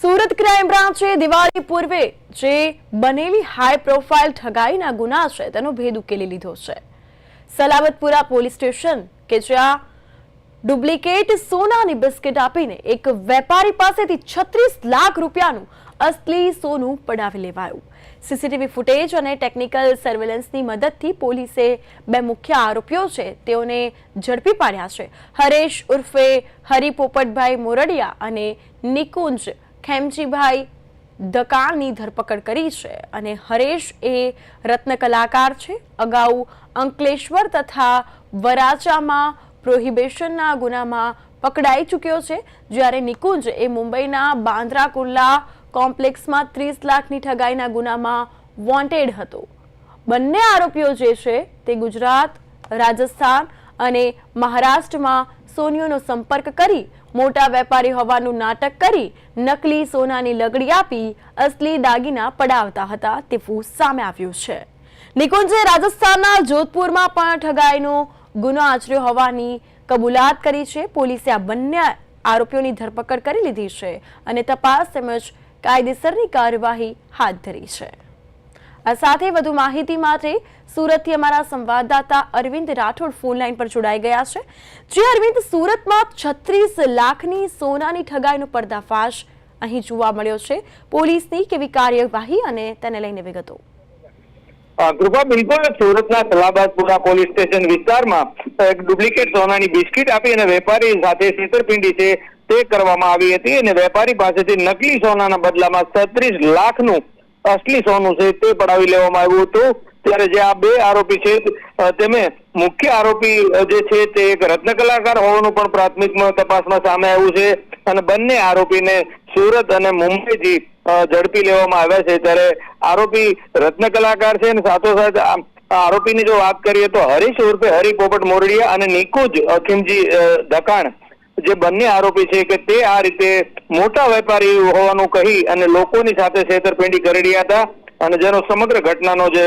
Surat crime બ્રાન્ચે Diwali પૂર્વે જે બનેલી હાઈ પ્રોફાઇલ ઠગાઈના ગુના છે, તેનો ભેદ ઉકેલી લીધો છે. સલામતપુરા પોલીસ સ્ટેશન કે જ્યાં ડુપ્લિકેટ સોનાની બિસ્કિટ આપીને એક વેપારી પાસેથી છત્રીસ લાખ રૂપિયાનું અસલી સોનું પડાવી લેવાયું. સીસીટીવી ફૂટેજ અને ટેકનિકલ સર્વેલન્સની મદદથી પોલીસે બે મુખ્ય આરોપીઓ છે, તેઓને ઝડપી પાડ્યા છે. હરેશ ઉર્ફે હરિ પોપટભાઈ મોરડિયા અને નિકુંજ ખેમજીભાઈ દકાળની ધરપકડ કરી છે અને હરેશ એ રત્ન કલાકાર છે. અગાઉ અંકલેશ્વર તથા વરાચામાં પ્રોહિબેશનના ગુનામાં પકડાઈ ચૂક્યો છે. જ્યારે નિકુંજ એ મુંબઈના બાંદ્રા કુર્લા કોમ્પ્લેક્સમાં ત્રીસ લાખની ઠગાઈના ગુનામાં વોન્ટેડ હતો. બંને આરોપીઓ જે છે તે ગુજરાત, રાજસ્થાન અને મહારાષ્ટ્રમાં સોનીઓનો સંપર્ક કરી મોટા વેપારી હોવાનું નાટક કરી નકલી સોનાની લગડી આપી અસલી દાગીના પડાવતા હતા તેવું સામે આવ્યું છે. નિકુંજે રાજસ્થાનના જોધપુરમાં પણ ઠગાઈનો ગુનો આચર્યો હોવાની કબૂલાત કરી છે. પોલીસે આ બંને આરોપીઓની ધરપકડ કરી લીધી છે અને તપાસ તેમજ કાયદેસરની કાર્યવાહી હાથ ધરી છે. સાથે વધુ માહિતી માટે સુરતથી અમારા સંવાદદાતા અરવિંદ રાઠોડ ફોન લાઈન પર જોડાઈ ગયા છે. જે અરવિંદ, સુરતમાં છત્રીસ લાખની સોનાની ઠગાઈનો પર્દાફાશ અહીં જોવા મળ્યો છે. પોલીસની કેવી કાર્યવાહી અને તેને લઈને વિગતો? કૃપા બિલકુલ સુરતના સલાબાદપુરા પોલીસ સ્ટેશન વિસ્તારમાં એક ડુપ્લિકેટ સોનાની બિસ્કિટ આપી અને વેપારી સાથે છેતરપિંડી છે તે કરવામાં આવી હતી અને વેપારી પાસેથી નકલી સોનાના બદલામાં છત્રીસ લાખનું અસલી સોનું છે તે પડાવી લેવામાં આવ્યું હતું. ત્યારે જે આ બે આરોપી છે તેમે મુખ્ય આરોપી જે છે તે એક રત્ન કલાકાર હોવાનું પણ પ્રાથમિક તપાસમાં સામે આવ્યું છે. અને બંને આરોપીને સુરત અને મુંબઈથી ઝડપી લેવામાં આવ્યા છે. ત્યારે આરોપી રત્ન કલાકાર છે અને સાથોસાથ આરોપીની જો વાત કરીએ તો હરીશ ઉર્ફે હરિ પોપટ મોરડિયા અને નિકુંજ અખીમજી ધકાણ જે બંને આરોપી છે કે તે આ રીતે મોટા વેપારી હોવાનું કહી અને લોકોની સાથે છેતરપિંડી કરી રહ્યા હતા અને જેનો સમગ્ર ઘટનાનો જે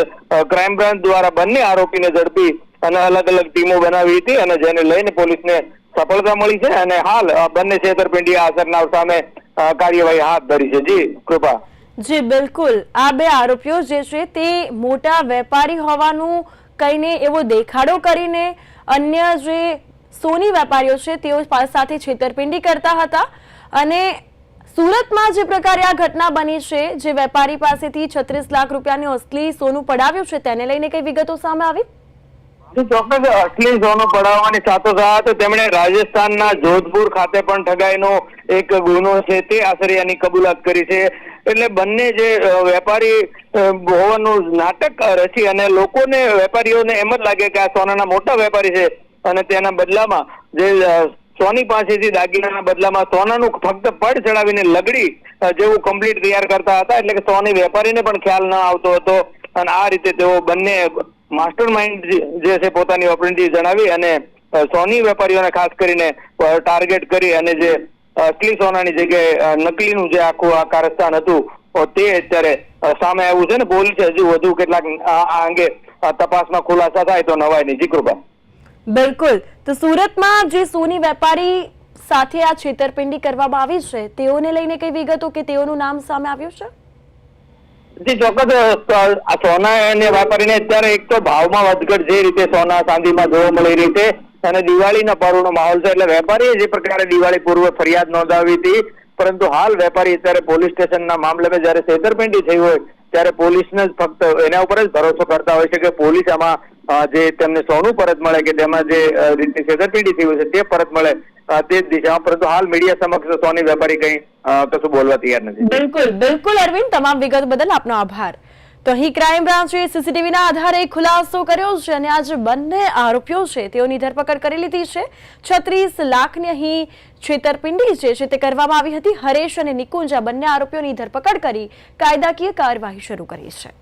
ક્રાઇમ બ્રાન્ચ દ્વારા બંને આરોપીને ઝડપી અને અલગ અલગ ટીમો બનાવી હતી અને જેને લઈને પોલીસને સફળતા મળી છે અને હાલ બંને છેતરપિંડી આચરનાર સામે કાર્યવાહી હાથ ધરી છે. જી, કૃપા. જી, બિલકુલ. આ બે આરોપીઓ જે છે તે મોટા વેપારી હોવાનું કહીને એવો દેખાડો કરીને અન્ય જે સોની વેપારીઓ છે, તેઓ સાથે છેતરપિંડી કરતા હતા અને સુરતમાં જે પ્રકારે આ ઘટના બની છે, જે વેપારી પાસેથી છત્રીસ લાખ રૂપિયાનું અસલી સોનું પડાવ્યું છે, તેને લઈને કઈ વિગતો સામે આવી? ચોક્કસ. અસલી સોનું પડાવવાની સાથોસાથ તેમણે રાજસ્થાનના જોધપુર ખાતે પણ ઠગાઈનો એક ગુનો છે, તે આશ્રયાની કબૂલાત કરી છે. એટલે બંને જે વેપારી હોવાનું નાટક રચી અને લોકોને, વેપારીઓને એમ જ લાગે કે આ સોનાના મોટા વેપારી છે અને તેના બદલામાં જે સોની પાસેથી દાગીનાના બદલામાં સોનાનું ફક્ત પડ ચડાવીને લગડી જેવું કમ્પ્લીટ તૈયાર કરતા હતા. એટલે કે સોની વેપારીને પણ ખ્યાલ ન આવતો હતો. અને આ રીતે તેઓ બંને માસ્ટર માઇન્ડ જે છે પોતાની ઓપરેટી જણાવી અને સોની વેપારીઓને ખાસ કરીને ટાર્ગેટ કરી અને જે અસલી સોનાની જગ્યાએ નકલીનું જે આખું આ કારસ્તાન હતું તે અત્યારે સામે આવ્યું છે. ને પોલીસે હજુ વધુ કેટલાક આ અંગે તપાસમાં ખુલાસા થાય તો નવાય નહીં. જી કૃપા. બિલકુલ. તો સુરતમાં જે સોની વેપારી સાથે આ છેતરપિંડી કરવામાં આવી છે, તેઓને લઈને કઈ વિગતો કે તેઓનું નામ સામે આવ્યું છે? અને વેપારીને અત્યારે એક માહોલ છે, એટલે વેપારીએ જે પ્રકારે દિવાળી પૂર્વે ફરિયાદ નોંધાવી હતી, પરંતુ હાલ વેપારી અત્યારે પોલીસ સ્ટેશનના મામલે જયારે છેતરપિંડી થઈ હોય, ત્યારે પોલીસને જ ફક્ત એના ઉપર જ ભરોસો કરતા હોય છે કે પોલીસ આમાં જે તેમને સોનું પરત મળે કે તેમાં જે અ, રીતે છેતરપિંડી થયું છે તે પરત મળે તે જ દિશામાં પરંતુ હાલ મીડિયા સમક્ષ સોની વેપારી કંઈ કશું બોલવા તૈયાર નથી. બિલકુલ બિલકુલ અરવિંદ તમામ વિગત બદલ આપનો આભાર. તો અહીં ક્રાઇમ બ્રાન્ચે સીસીટીવીના આધારે ખુલાસો કર્યો છે અને આજે બંને આરોપીઓ છે તેઓની ધરપકડ કરી લીધી છે. છત્રીસ લાખની અહીં છેતરપિંડી જે છે તે કરવામાં આવી હતી. હરેશ અને નિકુંજ આ બંને આરોપીઓની ધરપકડ કરી કાયદાકીય કાર્યવાહી શરૂ કરી છે.